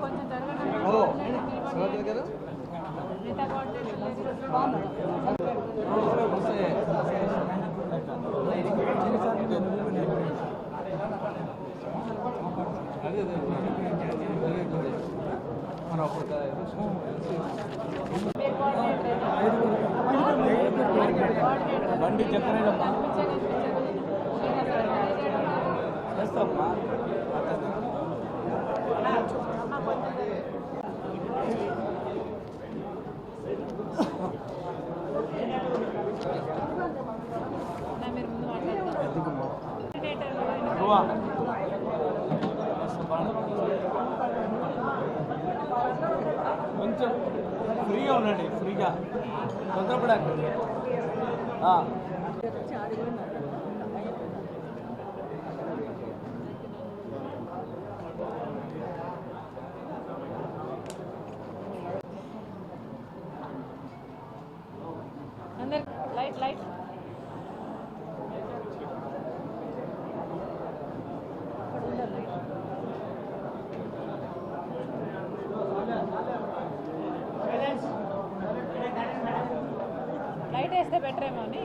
కొంచెం జరగండి మిగతా కోఆర్డినేటర్ మీరు కోఆర్డినేటర్ బండి చెప్పలేదు మీరు ముందు మాట్లాడండి కోఆర్డినేటర్ నువ్వా కొంచెం ఫ్రీగా ఉండండి ఫ్రీగా. తొందరపడండి ఆ. అందరు లైట్ లైట్ చేస్తే బెటర్ ఏమో అని.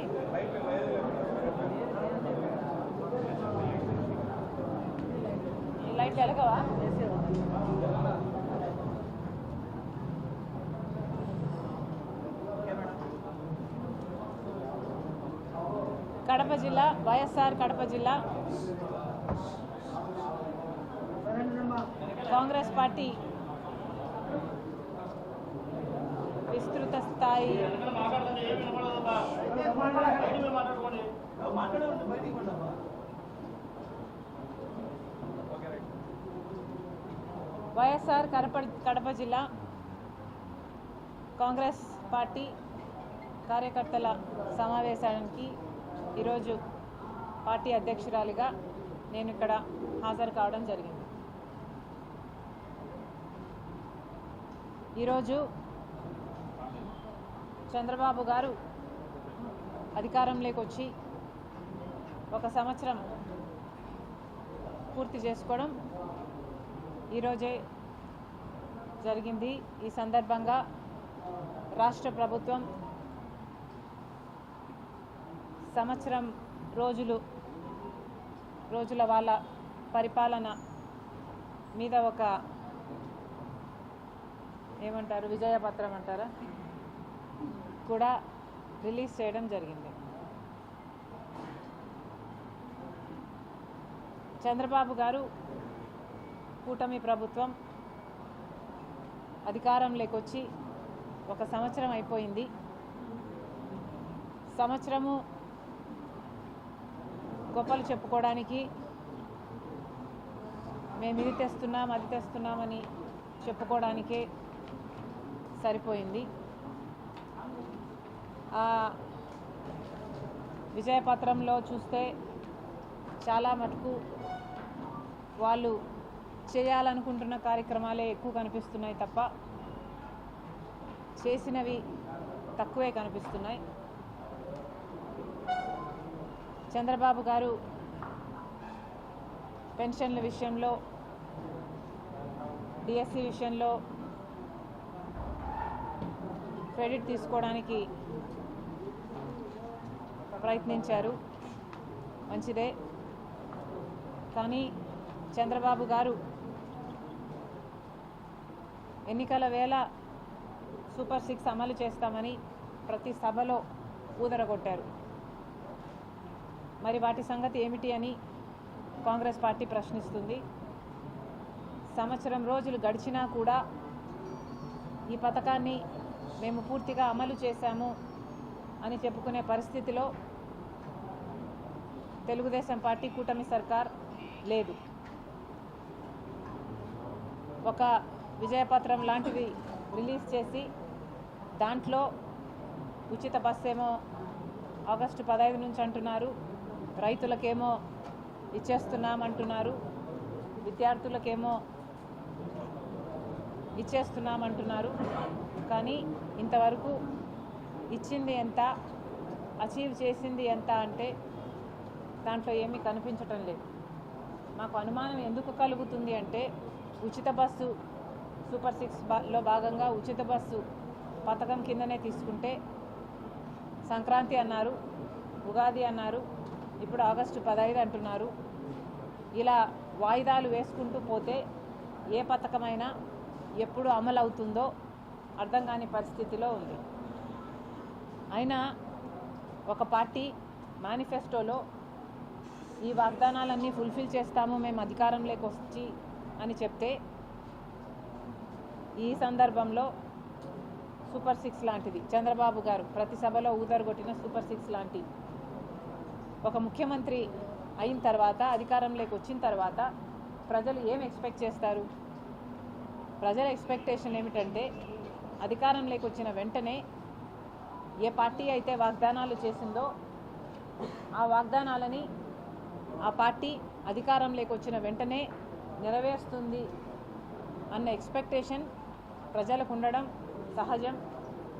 లైట్ వెలగవా? కడప జిల్లా వైఎస్ఆర్ కడప జిల్లా. కాంగ్రెస్ పార్టీ. విస్తృత స్థాయి. వైఎస్ఆర్ కడప కడప జిల్లా కాంగ్రెస్ పార్టీ కార్యకర్తల సమావేశానికి ఈరోజు పార్టీ అధ్యక్షురాలిగా నేను ఇక్కడ హాజరు కావడం జరిగింది. ఈరోజు చంద్రబాబు గారు అధికారంలోకి వచ్చి ఒక సంవత్సరం పూర్తి చేసుకోవడం ఈరోజే జరిగింది. ఈ సందర్భంగా రాష్ట్ర ప్రభుత్వం సంవత్సరం రోజులు రోజుల వాళ్ళ పరిపాలన మీద ఒక ఏమంటారు విజయపత్రం అంటారా? కూడా రిలీజ్ చేయడం జరిగింది. చంద్రబాబు గారు కూటమి ప్రభుత్వం అధికారంలోకి వచ్చి ఒక సంవత్సరం అయిపోయింది. సంవత్సరము గొప్పలు చెప్పుకోవడానికి మేము ఇది తెస్తున్నాం అది తెస్తున్నామని చెప్పుకోవడానికే సరిపోయింది. విజయపత్రంలో చూస్తే చాలా మటుకు వాళ్ళు చేయాలనుకుంటున్న కార్యక్రమాలే ఎక్కువ కనిపిస్తున్నాయి తప్ప చేసినవి తక్కువే కనిపిస్తున్నాయి. చంద్రబాబు గారు పెన్షన్ల విషయంలో డిఎస్సి విషయంలో క్రెడిట్ తీసుకోవడానికి ప్రయత్నించారు. మంచిదే. కానీ చంద్రబాబు గారు ఎన్నికల వేళ సూపర్ సిక్స్ అమలు చేస్తామని ప్రతి సభలో ఊదరగొట్టారు. మరి వాటి సంగతి ఏమిటి అని కాంగ్రెస్ పార్టీ ప్రశ్నిస్తుంది. సంవత్సరం రోజులు గడిచినా కూడా ఈ పథకాన్ని మేము పూర్తిగా అమలు చేశాము అని చెప్పుకునే పరిస్థితిలో తెలుగుదేశం పార్టీ కూటమి సర్కార్ లేదు. ఒక విజయపత్రం లాంటిది రిలీజ్ చేసి దాంట్లో ఉచిత బస్సేమో ఏమో ఆగస్టు పదహైదు నుంచి అంటున్నారు. రైతులకేమో ఇచ్చేస్తున్నామంటున్నారు. విద్యార్థులకేమో ఇచ్చేస్తున్నామంటున్నారు. కానీ ఇంతవరకు ఇచ్చింది ఎంత అచీవ్ చేసింది ఎంత అంటే దాంట్లో ఏమీ కనిపించటం లేదు. మాకు అనుమానం ఎందుకు కలుగుతుంది అంటే ఉచిత బస్సు సూపర్ సిక్స్లో భాగంగా ఉచిత బస్సు పథకం కిందనే తీసుకుంటే సంక్రాంతి అన్నారు ఉగాది అన్నారు ఇప్పుడు ఆగస్టు పదహైదు అంటున్నారు. ఇలా వాయిదాలు వేసుకుంటూ పోతే ఏ పథకమైనా ఎప్పుడు అమలు అవుతుందో అర్థం కాని పరిస్థితిలో ఉంది. అయినా ఒక పార్టీ మేనిఫెస్టోలో ఈ వాగ్దానాలన్నీ ఫుల్ఫిల్ చేస్తాము మేము అధికారంలోకి వచ్చి అని చెప్తే ఈ సందర్భంలో సూపర్ సిక్స్ లాంటిది. చంద్రబాబు గారు ప్రతి సభలో ఊదరగొట్టిన సూపర్ సిక్స్ లాంటి ఒక ముఖ్యమంత్రి అయిన తర్వాత అధికారంలోకి వచ్చిన తర్వాత ప్రజలు ఏం ఎక్స్పెక్ట్ చేస్తారు? ప్రజల ఎక్స్పెక్టేషన్ ఏమిటంటే అధికారంలోకి వచ్చిన వెంటనే ఏ పార్టీ అయితే వాగ్దానాలు చేసిందో ఆ వాగ్దానాలని ఆ పార్టీ అధికారంలోకి వచ్చిన వెంటనే నెరవేరుస్తుంది అన్న ఎక్స్పెక్టేషన్ ప్రజలకు ఉండడం సహజం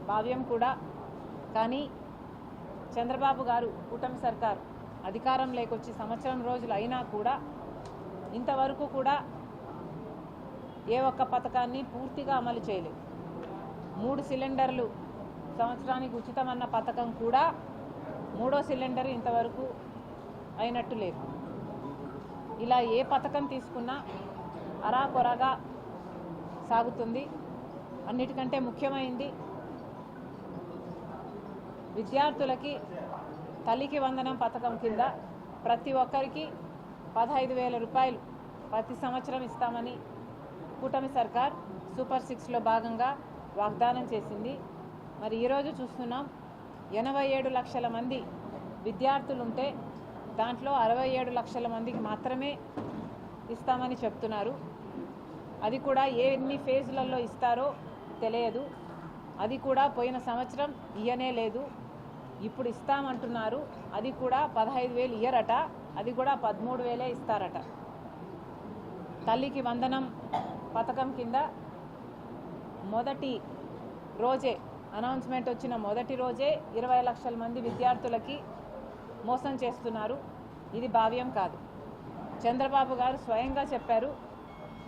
భావ్యం కూడా. కానీ చంద్రబాబు గారు కూటమి సర్కార్ అధికారం లేకొచ్చి సంవత్సరం రోజులు అయినా కూడా ఇంతవరకు కూడా ఏ ఒక్క పథకాన్ని పూర్తిగా అమలు చేయలేదు. మూడు సిలిండర్లు సంవత్సరానికి ఉచితమన్న పథకం కూడా మూడో సిలిండర్ ఇంతవరకు అయినట్టు లేదు. ఇలా ఏ పథకం తీసుకున్నా అరాకొరగా సాగుతుంది. అన్నిటికంటే ముఖ్యమైంది విద్యార్థులకి తల్లికి వందనం పథకం కింద ప్రతి ఒక్కరికి పదహైదు వేల రూపాయలు ప్రతి సంవత్సరం ఇస్తామని కూటమి సర్కార్ సూపర్ సిక్స్లో భాగంగా వాగ్దానం చేసింది. మరి ఈరోజు చూస్తున్నాం ఎనభై ఏడు లక్షల మంది విద్యార్థులుంటే దాంట్లో అరవై ఏడు లక్షల మందికి మాత్రమే ఇస్తామని చెప్తున్నారు. అది కూడా ఏ ఎన్ని ఫేజ్లలో ఇస్తారో తెలియదు. అది కూడా పోయిన సంవత్సరం ఇయ్యనే లేదు. ఇప్పుడు ఇస్తామంటున్నారు. అది కూడా పదహైదు వేలు ఇయ్యరట. అది కూడా పదమూడు వేలే ఇస్తారట. తల్లికి వందనం పథకం కింద మొదటి రోజే అనౌన్స్మెంట్ వచ్చిన మొదటి రోజే ఇరవై లక్షల మంది విద్యార్థులకి మోసం చేస్తున్నారు. ఇది భావ్యం కాదు. చంద్రబాబు గారు స్వయంగా చెప్పారు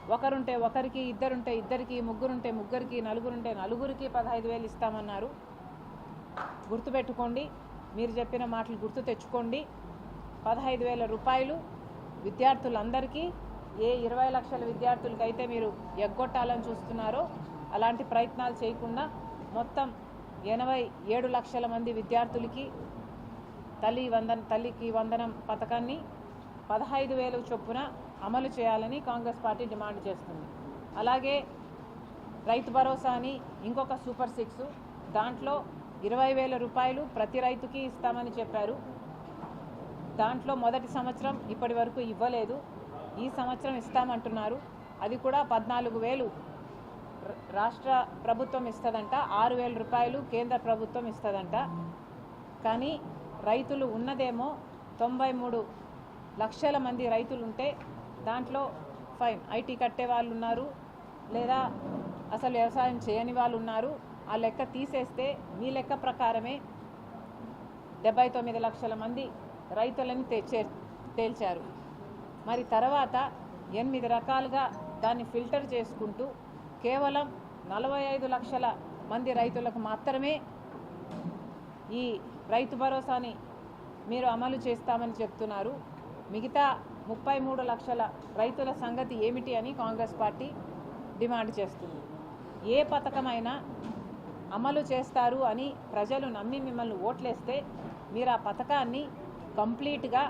ఒకరుంటే ఒకరికి ఇద్దరుంటే ఇద్దరికి ముగ్గురుంటే ముగ్గురికి నలుగురుంటే నలుగురికి పదహైదు వేలు ఇస్తామన్నారు. గుర్తుపెట్టుకోండి మీరు చెప్పిన మాటలు గుర్తు తెచ్చుకోండి. పదహైదు వేల రూపాయలు విద్యార్థులందరికీ ఏ ఇరవై లక్షల విద్యార్థులకైతే మీరు ఎగ్గొట్టాలని చూస్తున్నారో అలాంటి ప్రయత్నాలు చేయకుండా మొత్తం ఎనభై ఏడు లక్షల మంది విద్యార్థులకి తల్లి వందన తల్లికి వందనం పథకాన్ని పదహైదు వేలు చొప్పున అమలు చేయాలని కాంగ్రెస్ పార్టీ డిమాండ్ చేస్తుంది. అలాగే రైతు భరోసా అని ఇంకొక సూపర్ సిక్స్ దాంట్లో ఇరవై వేల రూపాయలు ప్రతి రైతుకి ఇస్తామని చెప్పారు. దాంట్లో మొదటి సంవత్సరం ఇప్పటి వరకు ఇవ్వలేదు. ఈ సంవత్సరం ఇస్తామంటున్నారు. అది కూడా పద్నాలుగు వేలు రాష్ట్ర ప్రభుత్వం ఇస్తుందంట. ఆరు వేల రూపాయలు కేంద్ర ప్రభుత్వం ఇస్తుందంట. కానీ రైతులు ఉన్నదేమో తొంభై మూడు లక్షల మంది రైతులు ఉంటే దాంట్లో ఫైన్. ఐటీ కట్టే వాళ్ళు ఉన్నారు లేదా అసలు వ్యవసాయం చేయని వాళ్ళు ఉన్నారు ఆ లెక్క తీసేస్తే మీ లెక్క ప్రకారమే డెబ్బై తొమ్మిది లక్షల మంది రైతులని తెచ్చే తేల్చారు. మరి తర్వాత ఎనిమిది రకాలుగా దాన్ని ఫిల్టర్ చేసుకుంటూ కేవలం నలభై ఐదు లక్షల మంది రైతులకు మాత్రమే ఈ రైతు భరోసాని మీరు అమలు చేస్తామని చెప్తున్నారు. మిగతా ముప్పై మూడు లక్షల రైతుల సంగతి ఏమిటి అని కాంగ్రెస్ పార్టీ డిమాండ్ చేస్తుంది. ఏ పథకమైనా అమలు చేస్తారు అని ప్రజలు నమ్మి మిమ్మల్ని ఓట్లేస్తే మీరు ఆ పథకాన్ని కంప్లీట్గా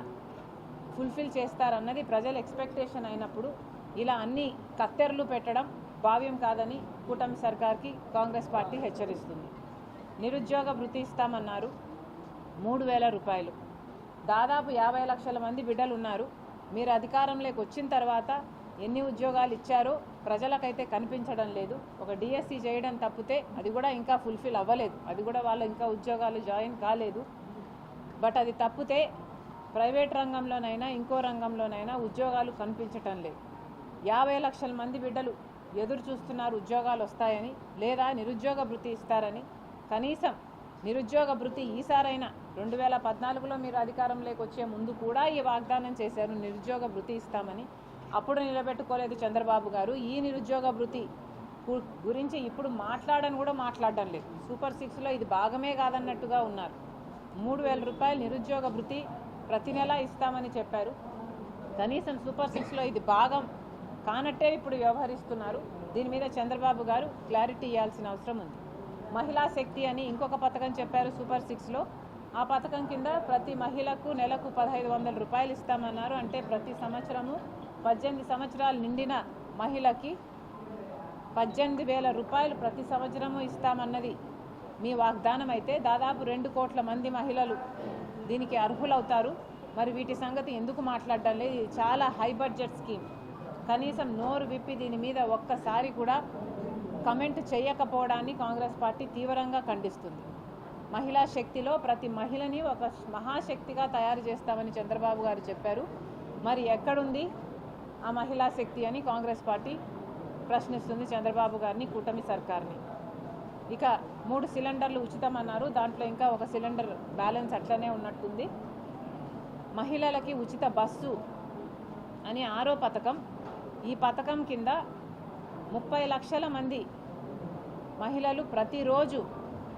ఫుల్ఫిల్ చేస్తారన్నది ప్రజల ఎక్స్పెక్టేషన్ అయినప్పుడు ఇలా అన్ని కత్తెరలు పెట్టడం భావ్యం కాదని కూటమి సర్కార్కి కాంగ్రెస్ పార్టీ హెచ్చరిస్తుంది. నిరుద్యోగ వృత్తి ఇస్తామన్నారు. మూడు వేల రూపాయలు. దాదాపు యాభై లక్షల మంది బిడ్డలు ఉన్నారు మీరు అధికారంలోకి వచ్చిన తర్వాత ఎన్ని ఉద్యోగాలు ఇచ్చారో ప్రజలకైతే కనిపించడం లేదు. ఒక డిఎస్సి చేయడం తప్పితే అది కూడా ఇంకా ఫుల్ఫిల్ అవ్వలేదు. అది కూడా వాళ్ళు ఇంకా ఉద్యోగాలు జాయిన్ కాలేదు. బట్ అది తప్పితే ప్రైవేట్ రంగంలోనైనా ఇంకో రంగంలోనైనా ఉద్యోగాలు కనిపించటం లేదు. యాభై లక్షల మంది బిడ్డలు ఎదురు చూస్తున్నారు ఉద్యోగాలు వస్తాయని లేదా నిరుద్యోగ భృతి ఇస్తారని. కనీసం నిరుద్యోగ భృతి ఈసారైనా రెండు వేల పద్నాలుగులో మీరు అధికారంలోకి వచ్చే ముందు కూడా ఈ వాగ్దానం చేశారు నిరుద్యోగ భృతి ఇస్తామని. అప్పుడు నిలబెట్టుకోలేదు చంద్రబాబు గారు. ఈ నిరుద్యోగ భృతి గురించి ఇప్పుడు మాట్లాడని కూడా మాట్లాడడం లేదు. సూపర్ సిక్స్లో ఇది భాగమే కాదన్నట్టుగా ఉన్నారు. మూడు వేల రూపాయలు నిరుద్యోగ భృతి ప్రతి నెల ఇస్తామని చెప్పారు. కనీసం సూపర్ సిక్స్లో ఇది భాగం కానట్టే ఇప్పుడు వ్యవహరిస్తున్నారు. దీని మీద చంద్రబాబు గారు క్లారిటీ ఇవ్వాల్సిన అవసరం ఉంది. మహిళా శక్తి అని ఇంకొక పథకం చెప్పారు సూపర్ సిక్స్లో. ఆ పథకం కింద ప్రతి మహిళకు నెలకు పదహైదు వందల రూపాయలు ఇస్తామన్నారు. అంటే ప్రతి సంవత్సరము పద్దెనిమిది సంవత్సరాలు నిండిన మహిళకి పద్దెనిమిది వేల రూపాయలు ప్రతి సంవత్సరము ఇస్తామన్నది మీ వాగ్దానం అయితే దాదాపు రెండు కోట్ల మంది మహిళలు దీనికి అర్హులవుతారు. మరి వీటి సంగతి ఎందుకు మాట్లాడడం లేదు? ఇది చాలా హై బడ్జెట్ స్కీమ్. కనీసం నోరు విప్పి దీని మీద ఒక్కసారి కూడా కమెంట్ చేయకపోవడాన్ని కాంగ్రెస్ పార్టీ తీవ్రంగా ఖండిస్తుంది. మహిళా శక్తిలో ప్రతి మహిళని ఒక మహాశక్తిగా తయారు చేస్తామని చంద్రబాబు గారు చెప్పారు. మరి ఎక్కడుంది ఆ మహిళా శక్తి అని కాంగ్రెస్ పార్టీ ప్రశ్నిస్తుంది చంద్రబాబు గారిని కూటమి సర్కార్ని. ఇక మూడు సిలిండర్లు ఉచితం అన్నారు దాంట్లో ఇంకా ఒక సిలిండర్ బ్యాలెన్స్ అట్లనే ఉన్నట్టుంది. మహిళలకి ఉచిత బస్సు అని ఆరో పథకం ఈ పథకం కింద ముప్పై లక్షల మంది మహిళలు ప్రతిరోజు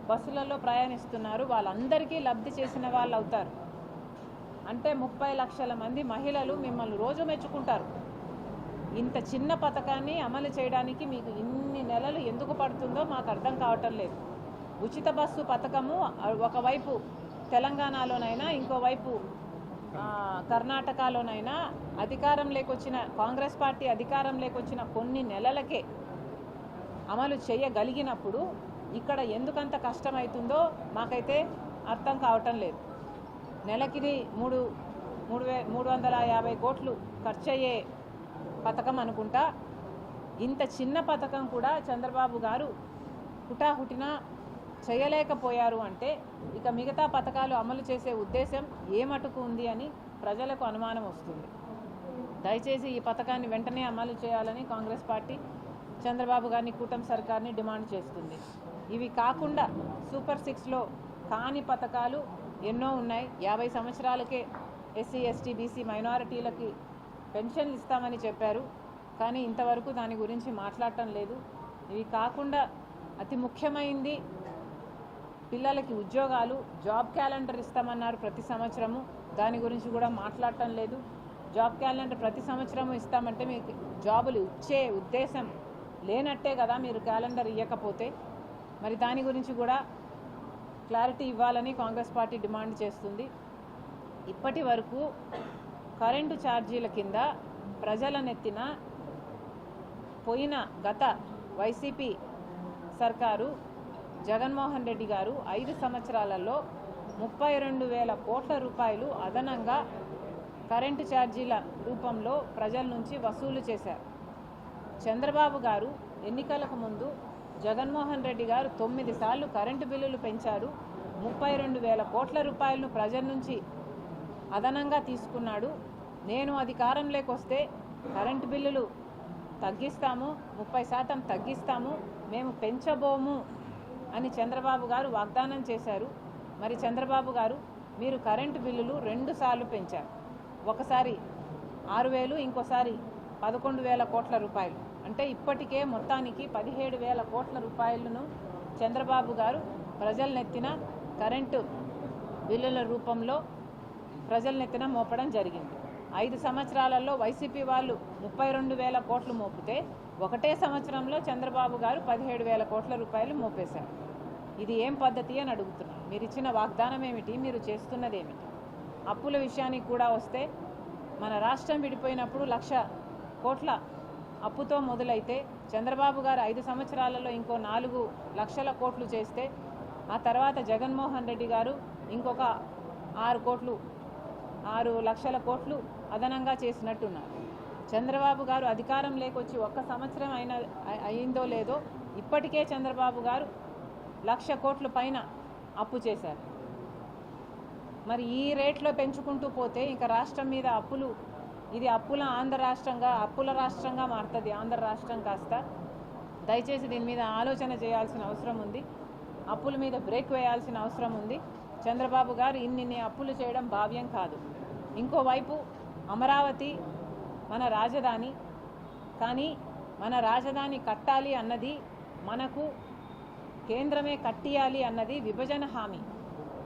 బస్సులలో ప్రయాణిస్తున్నారు. వాళ్ళందరికీ లబ్ధి చేసిన వాళ్ళు అవుతారు. అంటే ముప్పై లక్షల మంది మహిళలు మిమ్మల్ని రోజు మెచ్చుకుంటారు. ఇంత చిన్న పథకాన్ని అమలు చేయడానికి మీకు ఇన్ని నెలలు ఎందుకు పడుతుందో మాకు అర్థం కావటం లేదు. ఉచిత బస్సు పథకము ఒకవైపు తెలంగాణలోనైనా ఇంకోవైపు కర్ణాటకలోనైనా అధికారం లేకొచ్చిన కాంగ్రెస్ పార్టీ అధికారం లేకొచ్చిన కొన్ని నెలలకే అమలు చేయగలిగినప్పుడు ఇక్కడ ఎందుకంత కష్టమవుతుందో మాకైతే అర్థం కావటం లేదు. నెలకిది మూడు మూడు వే మూడు వందల యాభై కోట్లు ఖర్చు అయ్యే పథకం అనుకుంటా. ఇంత చిన్న పథకం కూడా చంద్రబాబు గారు హుటాహుటిన చేయలేకపోయారు అంటే ఇక మిగతా పథకాలు అమలు చేసే ఉద్దేశం ఏ మటుకు ఉంది అని ప్రజలకు అనుమానం వస్తుంది. దయచేసి ఈ పథకాన్ని వెంటనే అమలు చేయాలని కాంగ్రెస్ పార్టీ చంద్రబాబు గారిని కూటమి సర్కార్ని డిమాండ్ చేస్తుంది. ఇవి కాకుండా సూపర్ సిక్స్లో కాని పథకాలు ఎన్నో ఉన్నాయి. యాభై సంవత్సరాలకే ఎస్సీ ఎస్టీ బీసీ మైనారిటీలకి పెన్షన్లు ఇస్తామని చెప్పారు. కానీ ఇంతవరకు దాని గురించి మాట్లాడటం లేదు. ఇవి కాకుండా అతి ముఖ్యమైనది పిల్లలకి ఉద్యోగాలు జాబ్ క్యాలెండర్ ఇస్తామన్నారు ప్రతి సంవత్సరము. దాని గురించి కూడా మాట్లాడటం లేదు. జాబ్ క్యాలెండర్ ప్రతి సంవత్సరము ఇస్తామంటే మీకు జాబులు ఇచ్చే ఉద్దేశం లేనట్టే కదా మీరు క్యాలెండర్ ఇవ్వకపోతే మరి దాని గురించి కూడా క్లారిటీ ఇవ్వాలని కాంగ్రెస్ పార్టీ డిమాండ్ చేస్తుంది. ఇప్పటి వరకు కరెంటు ఛార్జీల కింద ప్రజలనెత్తిన పోయిన గత వైసీపీ సర్కారు జగన్మోహన్ రెడ్డి గారు ఐదు సంవత్సరాలలో ముప్పై రెండు వేల కోట్ల రూపాయలు అదనంగా కరెంటు ఛార్జీల రూపంలో ప్రజల నుంచి వసూలు చేశారు. చంద్రబాబు గారు ఎన్నికలకు ముందు జగన్మోహన్ రెడ్డి గారు తొమ్మిది సార్లు కరెంటు బిల్లులు పెంచారు. ముప్పై రెండు వేల కోట్ల రూపాయలను ప్రజల నుంచి అదనంగా తీసుకున్నాడు. నేను అధికారంలోకి వస్తే కరెంటు బిల్లులు తగ్గిస్తాము ముప్పై శాతం తగ్గిస్తాము మేము పెంచబోము అని చంద్రబాబు గారు వాగ్దానం చేశారు. మరి చంద్రబాబు గారు మీరు కరెంటు బిల్లులు రెండు సార్లు పెంచారు. ఒకసారి ఆరు వేలు ఇంకోసారి పదకొండు వేల కోట్ల రూపాయలు. అంటే ఇప్పటికే మొత్తానికి పదిహేడు వేల కోట్ల రూపాయలను చంద్రబాబు గారు ప్రజల నెత్తిన కరెంటు బిల్లుల రూపంలో ప్రజల నెత్తిన మోపడం జరిగింది. ఐదు సంవత్సరాలలో వైసీపీ వాళ్ళు ముప్పై రెండు వేల కోట్లు మోపితే ఒకటే సంవత్సరంలో చంద్రబాబు గారు పదిహేడు వేల కోట్ల రూపాయలు మోపేశారు. ఇది ఏం పద్ధతి అని అడుగుతున్నాను. మీరు ఇచ్చిన వాగ్దానం ఏమిటి? మీరు చేస్తున్నది ఏమిటి? అప్పుల విషయానికి కూడా వస్తే మన రాష్ట్రం విడిపోయినప్పుడు లక్ష కోట్ల అప్పుతో మొదలైతే చంద్రబాబు గారు ఐదు సంవత్సరాలలో ఇంకో నాలుగు లక్షల కోట్లు చేస్తే ఆ తర్వాత జగన్మోహన్ రెడ్డి గారు ఇంకొక ఆరు కోట్లు ఆరు లక్షల కోట్లు అదనంగా చేసినట్టున్నారు. చంద్రబాబు గారు అధికారం లేకొచ్చి ఒక్క సంవత్సరం అయిన అయిందో లేదో ఇప్పటికే చంద్రబాబు గారు లక్ష కోట్ల పైన అప్పు చేశారు. మరి ఈ రేట్లో పెంచుకుంటూ పోతే ఇంకా రాష్ట్రం మీద అప్పులు ఇది అప్పుల ఆంధ్ర రాష్ట్రంగా అప్పుల రాష్ట్రంగా మారుతుంది ఆంధ్ర రాష్ట్రం కాస్త. దయచేసి దీని మీద ఆలోచన చేయాల్సిన అవసరం ఉంది. అప్పుల మీద బ్రేక్ వేయాల్సిన అవసరం ఉంది. చంద్రబాబు గారు ఇన్నిన్ని అప్పులు చేయడం భావ్యం కాదు. ఇంకోవైపు అమరావతి మన రాజధాని. కానీ మన రాజధాని కట్టాలి అన్నది మనకు కేంద్రమే కట్టియాలి అన్నది విభజన హామీ.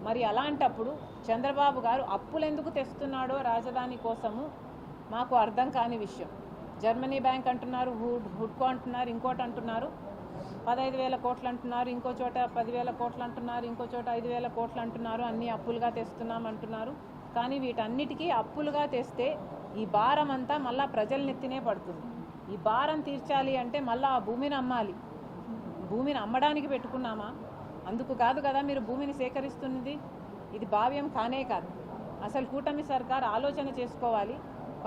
మరి అలాంటప్పుడు చంద్రబాబు గారు అప్పులు ఎందుకు తెస్తున్నాడో రాజధాని కోసము మాకు అర్థం కాని విషయం. జర్మనీ బ్యాంక్ అంటున్నారు హుడ్ హుడ్కో అంటున్నారు ఇంకోటి అంటున్నారు. పదహైదు వేల కోట్లు అంటున్నారు ఇంకో చోట పదివేల కోట్లు అంటున్నారు ఇంకో చోట ఐదు వేల కోట్లు అంటున్నారు అన్నీ అప్పులుగా తెస్తున్నాం అంటున్నారు కానీ వీటన్నిటికీ అప్పులుగా తెస్తే ఈ భారం అంతా మళ్ళా ప్రజల నెత్తినే పడుతుంది. ఈ భారం తీర్చాలి అంటే మళ్ళా ఆ భూమిని అమ్మాలి. భూమిని అమ్మడానికి పెట్టుకున్నామా? అందుకు కాదు కదా మీరు భూమిని సేకరిస్తున్నది. ఇది భావ్యం కానే కాదు. అసలు కూటమి సర్కార్ ఆలోచన చేసుకోవాలి.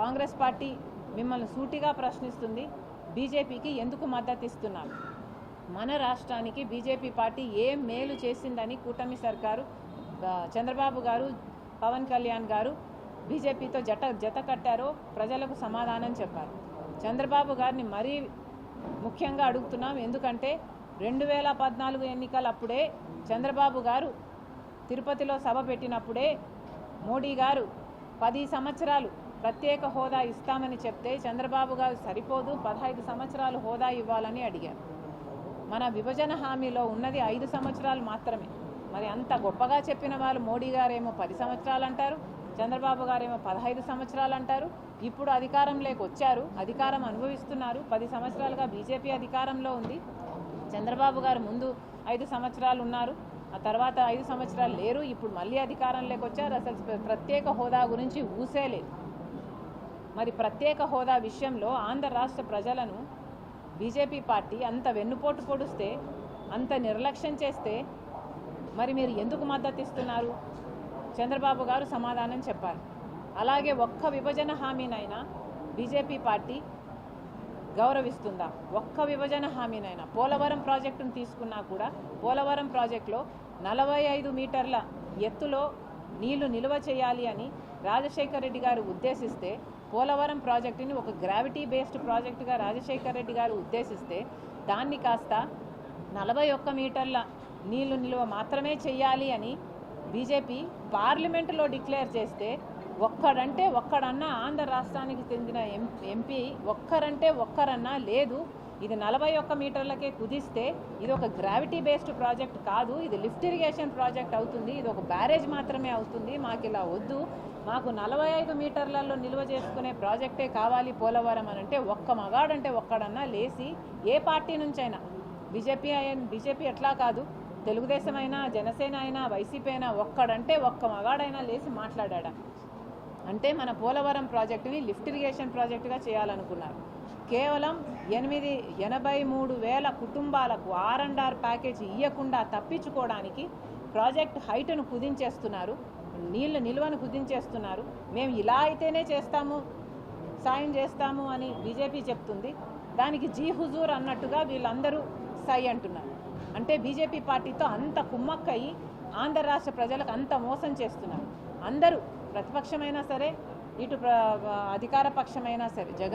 కాంగ్రెస్ పార్టీ మిమ్మల్ని సూటిగా ప్రశ్నిస్తుంది. బీజేపీకి ఎందుకు మద్దతు ఇస్తున్నారు మన రాష్ట్రానికి బీజేపీ పార్టీ ఏం మేలు చేసిందని కూటమి సర్కారు చంద్రబాబు గారు పవన్ కళ్యాణ్ గారు బీజేపీతో జట జత కట్టారో ప్రజలకు సమాధానం చెప్పారు చంద్రబాబు గారిని మరీ ముఖ్యంగా అడుగుతున్నాం. ఎందుకంటే రెండు వేల పద్నాలుగు ఎన్నికల అప్పుడే చంద్రబాబు గారు తిరుపతిలో సభ పెట్టినప్పుడే మోడీ గారు పది సంవత్సరాలు ప్రత్యేక హోదా ఇస్తామని చెప్తే చంద్రబాబు గారు సరిపోదు. పదహైదు సంవత్సరాలు హోదా ఇవ్వాలని అడిగారు. మన విభజన హామీలో ఉన్నది ఐదు సంవత్సరాలు మాత్రమే. మరి అంత గొప్పగా చెప్పిన వాళ్ళు మోడీ గారేమో పది సంవత్సరాలు అంటారు. చంద్రబాబు గారేమో పదహైదు సంవత్సరాలు అంటారు ఇప్పుడు అధికారంలోకి వచ్చారు అధికారం అనుభవిస్తున్నారు. పది సంవత్సరాలుగా బీజేపీ అధికారంలో ఉంది. చంద్రబాబు గారు ముందు ఐదు సంవత్సరాలు ఉన్నారు ఆ తర్వాత ఐదు సంవత్సరాలు లేరు. ఇప్పుడు మళ్ళీ అధికారంలోకి వచ్చారు అసలు ప్రత్యేక హోదా గురించి ఊసేలేదు మరి ప్రత్యేక హోదా విషయంలో ఆంధ్ర రాష్ట్ర ప్రజలను బీజేపీ పార్టీ అంత వెన్నుపోటు పొడిస్తే అంత నిర్లక్ష్యం చేస్తే మరి మీరు ఎందుకు మద్దతు ఇస్తున్నారు చంద్రబాబు గారు సమాధానం చెప్పారు అలాగే ఒక్క విభజన హామీనైనా బీజేపీ పార్టీ గౌరవిస్తుందా? ఒక్క విభజన హామీనైనా. పోలవరం ప్రాజెక్టును తీసుకున్నా కూడా పోలవరం ప్రాజెక్టులో నలభై ఐదు మీటర్ల ఎత్తులో నీళ్ళు నిల్వ చేయాలి అని రాజశేఖర్ రెడ్డి గారు ఉద్దేశిస్తే పోలవరం ప్రాజెక్టుని ఒక గ్రావిటీ బేస్డ్ ప్రాజెక్టుగా రాజశేఖర్ రెడ్డి గారు ఉద్దేశిస్తే దాన్ని కాస్త నలభై ఒక్క మీటర్ల నీళ్ళు నిల్వ మాత్రమే చేయాలి అని బీజేపీ పార్లమెంటులో డిక్లేర్ చేస్తే ఒక్కడంటే ఒక్కడన్నా ఆంధ్ర రాష్ట్రానికి చెందిన ఎం ఎంపీ ఒక్కరంటే ఒక్కరన్నా లేదు. ఇది నలభై ఒక్క మీటర్లకే కుదిస్తే ఇది ఒక గ్రావిటీ బేస్డ్ ప్రాజెక్ట్ కాదు. ఇది లిఫ్ట్ ఇరిగేషన్ ప్రాజెక్ట్ అవుతుంది. ఇది ఒక బ్యారేజ్ మాత్రమే అవుతుంది. మాకు ఇలా వద్దు. మాకు నలభై ఐదు మీటర్లలో నిల్వ చేసుకునే ప్రాజెక్టే కావాలి పోలవరం అని అంటే ఒక్క మగాడంటే ఒక్కడన్నా లేచి ఏ పార్టీ నుంచైనా బీజేపీ బీజేపీ ఎట్లా కాదు. తెలుగుదేశం అయినా జనసేన అయినా వైసీపీ అయినా ఒక్కడంటే ఒక్క మగాడైనా లేచి మాట్లాడా అంటే మన పోలవరం ప్రాజెక్టుని లిఫ్ట్ ఇరిగేషన్ ప్రాజెక్టుగా చేయాలనుకున్నారు. కేవలం ఎనిమిది ఎనభై మూడు వేల కుటుంబాలకు ఆర్ అండ్ ఆర్ ప్యాకేజ్ ఇవ్వకుండా తప్పించుకోవడానికి ప్రాజెక్ట్ హైట్ను కుదించేస్తున్నారు నీళ్ళ నిల్వను కుదించేస్తున్నారు. మేము ఇలా అయితేనే చేస్తాము సాయం చేస్తాము అని బీజేపీ చెప్తుంది. దానికి జీ హుజూర్ అన్నట్టుగా వీళ్ళందరూ సై అంటున్నారు. అంటే బీజేపీ పార్టీతో అంత కుమ్మక్కయి ఆంధ్ర రాష్ట్ర ప్రజలకు అంత మోసం చేస్తున్నారు. అందరూ ప్రతిపక్షమైనా సరే ఇటు ప్ర- అధికార పక్షమైనా సరే జగన్